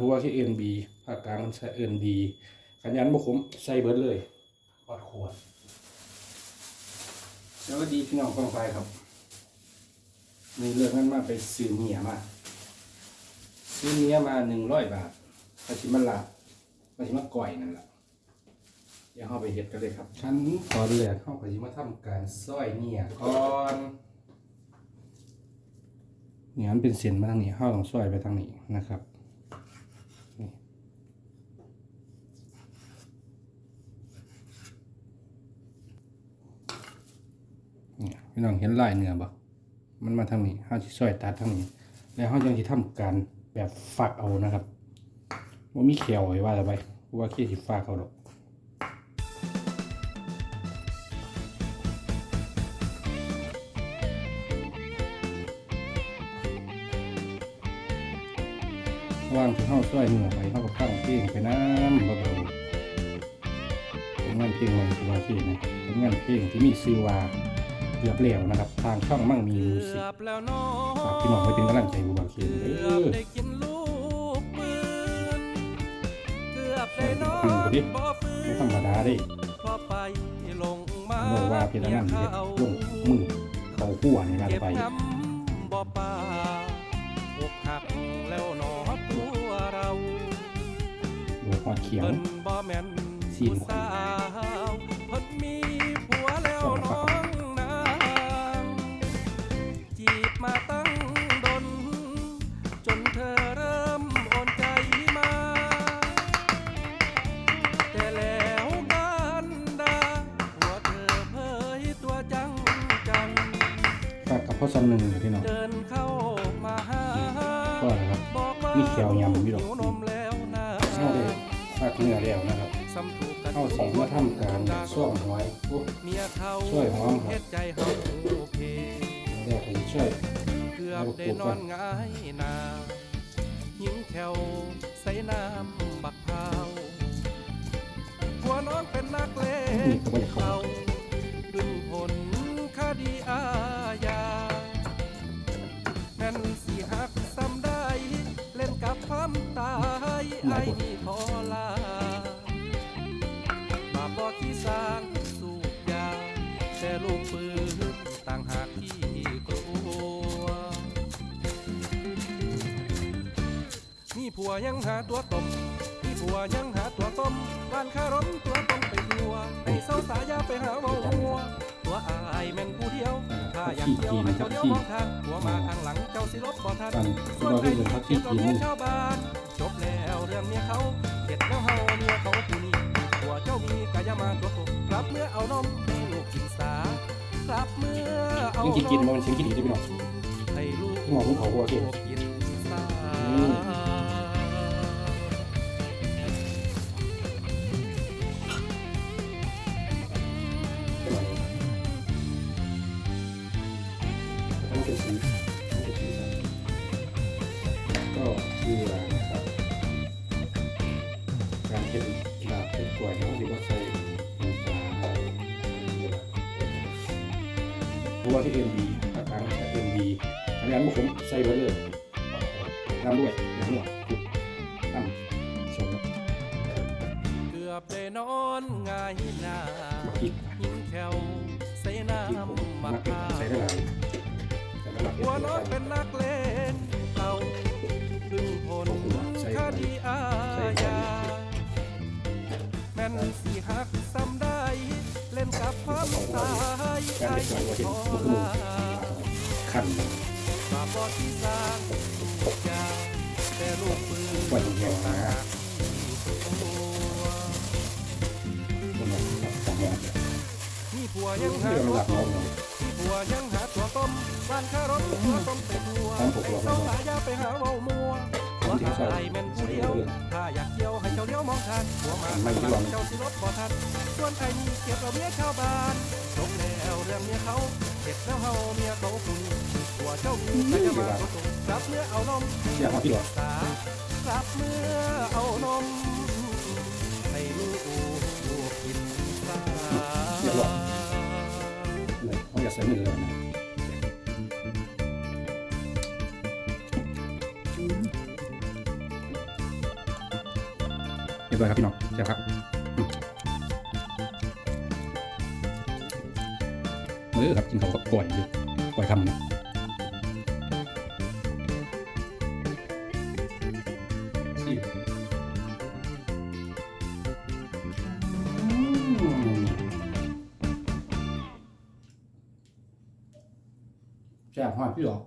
เพราะว่าที่เอ็นบีภาคกลางมันใช้เอ็นบีขันยันบุคมใส่เบิร์ดเลยขอดขวดสวัสดีพี่น้องกองไฟครับมีเรื่องนั้นมาไปซื้อเมียมาซื้อเมียมาหนึ่งร้อยบาทภาชิมันละภาชิมาก่อยนั่นแหละเดี๋ยวเข้าไปเห็ดกันเลยครับชั้นตอนแรกเข้าไปมาทำการซอยเนี่ยก่อนเนี่ยมันเป็นเส้นมาทางนี้เข้าต้องซอยไปทางนี้นะครับ เนี่ย พี่น้องเห็นลายเนื้อบ่มันมาทางนี้ห้าชิซอยตัดทางนี้ แล้วเขายังที่ทำการแบบฝักเอานะครับว่ามีเขียวไว้ว่าจะไปว่าขี้ที่ฝากเอาดอกว่างที่เข้าซอยเนื้อไปเข้ากับข้างเพียงไปน้ำเบาๆเป็นงานเพลงใหม่ที่ว่าที่นะเป็นงานเพลงที่มีชื่อว่า เกือบแล้วนะครับ ทางช่องมั่งมีมิวสิกเกือบแล้วน้อฝากพี่น้องไว้เป็นกำลังใจบูบาเคนเด้เกือบอได้กินลูกปืนเกือบได้นอปืนนคนนี้บ่ฟื้ไม่นธรรมดาเด้เพราะไปลงมาบอกว่าเพียงนั้นเฮ็ดลงมือเขาขั้วในการเก็บไปน้ำบ่ป่าอกหักแล้วหนอตัวเราดูหอดเขียวเพิ่นบ่แม่นซีนผู้สา นเธอเริ่มโอนใจมา แต่แล้วกันดาหัวเธอเผยตัวจังจังฝากกับพ่อซ้ำหนึ่งพี่น้อง เดินเข้ามาหาก็อะไรครับบอกว่ามีเขียวยำอยู่ดอกหิวนมแล้วนะเข้าได้ฝากเนื้อแล้วนะครับ ซ้ำถูกกันเข้าสีมาทำการซ่อมหอยโอ้ เมียเขาช่วยหอมครับ เฮ็ดใจเฮาโอเค เดี๋ยผมช่วยเกือบได้นอนหงายนาหิงแถวใส่น้ำบักพร้าวหัวน้องเป็นนักเลงเขาขาดึงผลคดีอาญาแม่นสิหักซ้ำได้ เล่นกับความตายไอ้นี่พอลาบาปบ่ที่สร้าง มีผัวยังหาตัวตมมีผัวยังหาตัวต้มบ้านคารมตัวตรงไปทั่วให้เศร้าสายาไปหาเมาหัว ตัวอายแม่นผู้เดียวถ้าอยากเที่ยวให้เจ้าเดียวมองทางหัวมาข้างหลังเจ้าสิลบบ่ทันกันส่วนเราใครที่เป็นที่พักเก็ที่บเรากินเมียชาวบ้าน จบแล้วเรื่องเมียเขาเข็ดแล้วเฮาเมียเขาผู้นี้ผัวเจ้ามีกายามาตัวผมกลับเมื่อเอานมให้ลูกกินสากลับเมื่อเอายังนกินกินมมันชิ้นกินดีได้พี่น้องให้ลูกหมอภูเขาวัวกินกิน เป็นสีต้องเป็นสีสันก็เกลือนะครับการเป็นลาบเป็นกล้วยเขาที่ว่าใส่น้ำปลาเพราะว่าที่เอ็นบีภาคกางใช้เอ็นบีอันนี้อันบุคคลใส่เบอร์เลยตามด้วยอย่างหัวจุดทำสมเกือบได้นอนหงายนาหิ้งแถวใส่น้ำมะพร้าว หัวน้อยเป็นนักเลงเอาดึงผลคดีอาญาแม่นสิหักซ้ำได้ เล่นกับความตายการไอ้เก็บสวยว่าเห็นพอลาขั้นบาปบ่ที่สร้างสูบยาแต่ลูกปืนกว่าแห้งๆนะฮะตัวคนละสองอย่ผัวยังหาเรื่องตัวห วยังหาตัวต้มบ้านคารถตัวต้มไปทัวไอ้บอกเศร้าสายาไปหาเว้ามัวหัวอายแม่นผู้เดียว ถ้าอยากเที่ยวให้เจ้าเลี้ยวมองทานหัวมาข้างหลังเจ้าสิรถบ่ทันส่วนใครมีเก็บเอาเมียชาวบ้านจบแล้วเรื่องเมียเขาเก็บแล้วเฮาเมียเขาคุณหัวเจ้ามีใครจะมาตัวตรงกลับเมื่อเอานมอยากมาพี่หรอสากลับเมื่อเอานมให้ลูกกินสาเลยเขาอยากใส่เงินเลยนะเรียบร้อยครับพี่น้องเจ้า ครับอืมเอครับกินเขาก็ปล่อยอยู่ แซ่บหอดพี่หรอก